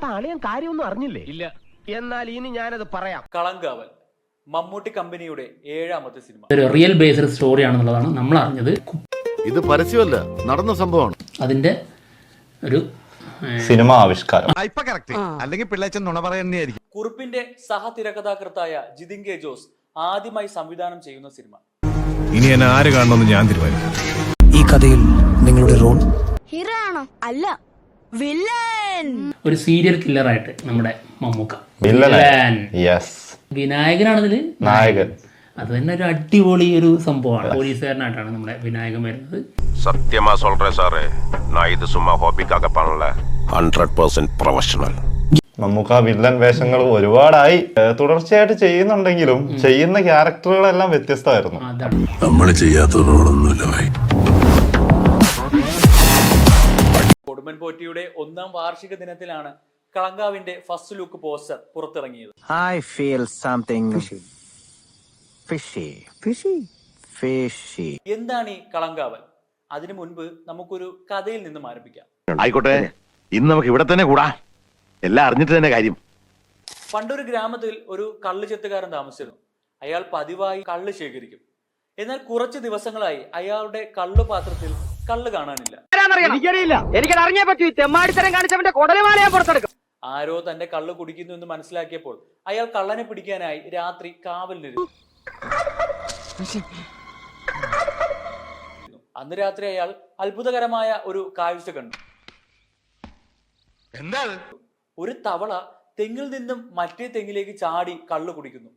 അപ്പൊ അളിയൻ കാര്യമൊന്നും അറിഞ്ഞില്ലേ? ഇല്ല. എന്നാൽ ഇനി ഞാനത് പറയാം. കളങ്കാവൽ മമ്മൂട്ടി കമ്പനിയുടെ ഏഴാമത്തെ സിനിമ. ഒരു റിയൽ ബേസ്ഡ് സ്റ്റോറി ആണെന്നുള്ളതാണ് നമ്മൾ അറിഞ്ഞത് ഇത് പരസ്യമല്ല നടന്ന സംഭവമാണ്. അതിന്റെ ഒരു സിനിമ ആവിഷ്കാരം. അല്ലെങ്കിൽ പിള്ളേച്ചൻ നുണ പറയുന്നതായിരിക്കും. കുറിപ്പിന്റെ സഹതിരക്കഥാകൃത്തായ ജിതിൻ കെ ജോസ് ആദ്യമായി സംവിധാനം ചെയ്യുന്ന സിനിമ. ഇനി എന്നെ ആര് കാണണമെന്ന് ഞാൻ തീരുമാനിക്കും. ഈ കഥയിൽ നിങ്ങളുടെ റോൾ ഹീറോ ആണോ? അല്ല. വില്ലൻ ഒരു സീരിയൽ കില്ലറായിട്ട് നമ്മുടെ മമ്മൂക്ക വില്ലൻ വില്ലൻ. യെസ് വിനായകനാണിതിൽ നായകൻ അത് തന്നെ ഒരു അടിപൊളി ഒരു സംഭവമാണ് പോലീസുകാരനായിട്ടാണ് നമ്മുടെ വിനായകൻ വരുന്നത് சத்தியமா சொல்றேன் சாரு நான் இது சும்மா ஹாபிக்காக பண்ணல ஹண்ட்ரட் பர்சன்ட் ப்ரொஃபஷனல் നമുക്ക് ആ വില്ലൻ വേഷങ്ങൾ ഒരുപാടായി ഏഹ് തുടർച്ചയായിട്ട് ചെയ്യുന്നുണ്ടെങ്കിലും ചെയ്യുന്ന ക്യാരക്ടറുകളെല്ലാം വ്യത്യസ്തമായിരുന്നു അതാണ് നമ്മൾ ചെയ്യാത്ത റോളൊന്നുമില്ല ഭായി പോറ്റിയുടെ ഒന്നാം വാർഷിക ദിനത്തിലാണ് കളങ്കാവിന്റെ ഫസ്റ്റ് ലുക്ക് പോസ്റ്റർ പുറത്തിറങ്ങിയത്. I feel something fishy fishy fishy എന്താണ് ഈ കളങ്കാവൽ? അതിനു മുൻപ് നമുക്കൊരു കഥയിൽ നിന്നും ആരംഭിക്കാം. ആയിക്കോട്ടെ ഇന്ന് നമുക്ക് ഇവിടെ തന്നെ കൂടാ. എല്ലാം അറിഞ്ഞിട്ട് തന്നെ കാര്യം. പണ്ടൊരു ഗ്രാമത്തിൽ ഒരു കള്ള് ചെത്തുകാരൻ താമസിച്ചിരുന്നു. അയാൾ പതിവായി കള്ള് ശേഖരിക്കും. എന്നാൽ കുറച്ച് ദിവസങ്ങളായി അയാളുടെ കള്ളു പാത്രത്തിൽ കള്ള് കാണാനില്ല. എനിക്കറിയില്ല. എനിക്കത് അറിഞ്ഞേ പറ്റൂ. ഈ തെമ്മാടിത്തരം കാണിച്ചവന്റെ കുടലുമാല ഞാൻ പുറത്തെടുക്കും. ആരോ തന്റെ കള്ള് കുടിക്കുന്നു എന്ന് മനസ്സിലാക്കിയപ്പോൾ അയാൾ കള്ളനെ പിടിക്കാനായി രാത്രി കാവലിലിരുന്നു. അന്ന് രാത്രി അയാൾ അത്ഭുതകരമായ ഒരു കാഴ്ച കണ്ടു. എന്താ ഒരു തവള തെങ്ങിൽ നിന്നും മറ്റേ തെങ്ങിലേക്ക് ചാടി കള്ളു കുടിക്കുന്നു.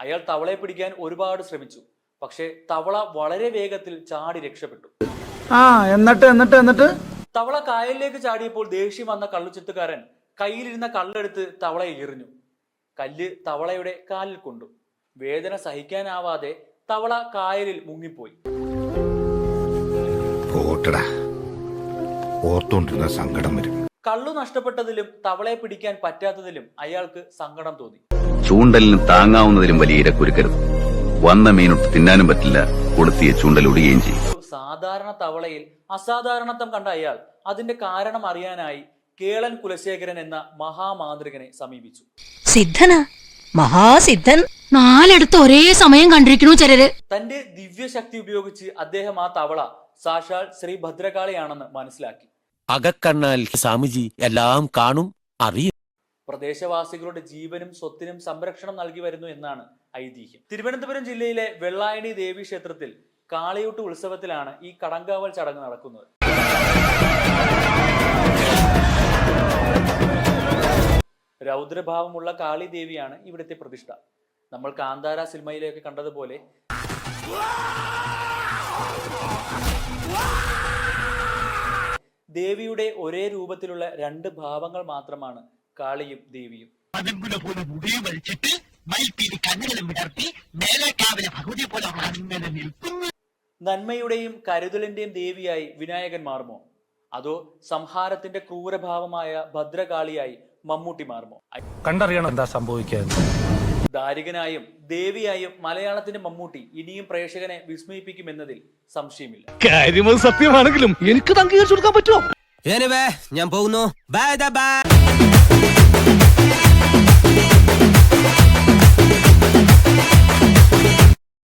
അയാൾ തവളയെ പിടിക്കാൻ ഒരുപാട് ശ്രമിച്ചു. പക്ഷേ തവള വളരെ വേഗത്തിൽ ചാടി രക്ഷപ്പെട്ടു. ആ എന്നിട്ട് എന്നിട്ട് എന്നിട്ട്? തവള കായലിലേക്ക് ചാടിയപ്പോൾ ദേഷ്യം വന്ന കള്ളുചെത്തുകാരൻ കയ്യിലിരുന്ന കള്ളെടുത്ത് തവളയെ എറിഞ്ഞു. കല്ല് തവളയുടെ കാലിൽ കൊണ്ടു. വേദന സഹിക്കാനാവാതെ തവള കായലിൽ മുങ്ങിപ്പോയി. പോട്ടടാ ഓർത്തോണ്ടിരുന്ന സങ്കടം വരും. കള്ളു നഷ്ടപ്പെട്ടതിലും തവളയെ പിടിക്കാൻ പറ്റാത്തതിലും അയാൾക്ക് സങ്കടം തോന്നി. ചൂണ്ടലിന് താങ്ങാവുന്നതിലും വലിയ ഇരക്കുരുക്കരുത്. വന്ന മീനൊട്ട് തിന്നാനും പറ്റില്ല. കൊളുത്തിയ ചൂണ്ടലൊടുകയും ചെയ്യും. സാധാരണ തവളയിൽ അസാധാരണത്വം കണ്ട അയാൾ അതിന്റെ കാരണം അറിയാനായി കേളൻ കുലശേഖരൻ എന്ന മഹാമാന്ത്രികനെ സമീപിച്ചു. സിദ്ധനാ? മഹാസിദ്ധൻ? നാലെടുത്ത് ഒരേ സമയം കണ്ടിരിക്കണു ചിലര് തന്റെ ദിവ്യശക്തി ഉപയോഗിച്ച് അദ്ദേഹം ആ തവള സാക്ഷാൽ ശ്രീ ഭദ്രകാളിയാണെന്ന് മനസ്സിലാക്കി. അകക്കണ്ണാൽ സ്വാമിജി എല്ലാം കാണും അറിയും. പ്രദേശവാസികളുടെ ജീവനും സ്വത്തിനും സംരക്ഷണം നൽകി വരുന്നു എന്നാണ് ഐതിഹ്യം. തിരുവനന്തപുരം ജില്ലയിലെ വെള്ളായണി ദേവി ക്ഷേത്രത്തിൽ കാളിയൂട്ട് ഉത്സവത്തിലാണ് ഈ കടങ്കാവൽ ചടങ്ങ് നടക്കുന്നത്. രൗദ്രഭാവമുള്ള കാളി ദേവിയാണ് ഇവിടുത്തെ പ്രതിഷ്ഠ. നമ്മൾ കാന്താര സിനിമയിലേക്ക് കണ്ടതുപോലെ ദേവിയുടെ ഒരേ രൂപത്തിലുള്ള രണ്ട് ഭാവങ്ങൾ മാത്രമാണ് കാളിയും ദേവിയും. പതിമ്പുല പോലെ മുടിയും വലിച്ചിട്ട് മയിൽപ്പീലി കണ്ണുകളും വിടർത്തി മേലേക്കാവിലെ ഭഗവതി പോലെ അങ്ങനെ നിൽക്കുന്നു. നന്മയുടെയും കരുതലിന്റെയും ദേവിയായി വിനായകൻ മാറുമോ? അതോ സംഹാരത്തിന്റെ ക്രൂരഭാവമായ ഭദ്രകാളിയായി മമ്മൂട്ടി മാറുമോ? കണ്ടറിയണം എന്താ സംഭവിക്കാൻ. ദാരികനായും ദേവിയായും മലയാളത്തിന്റെ മമ്മൂട്ടി ഇനിയും പ്രേക്ഷകനെ വിസ്മയിപ്പിക്കുമെന്നതിൽ സംശയമില്ല. കാര്യം സത്യമാണെങ്കിലും എനിക്ക് അംഗീകരിച്ചു കൊടുക്കാൻ പറ്റുമോ? ഞാൻ പോകുന്നു. Bye bye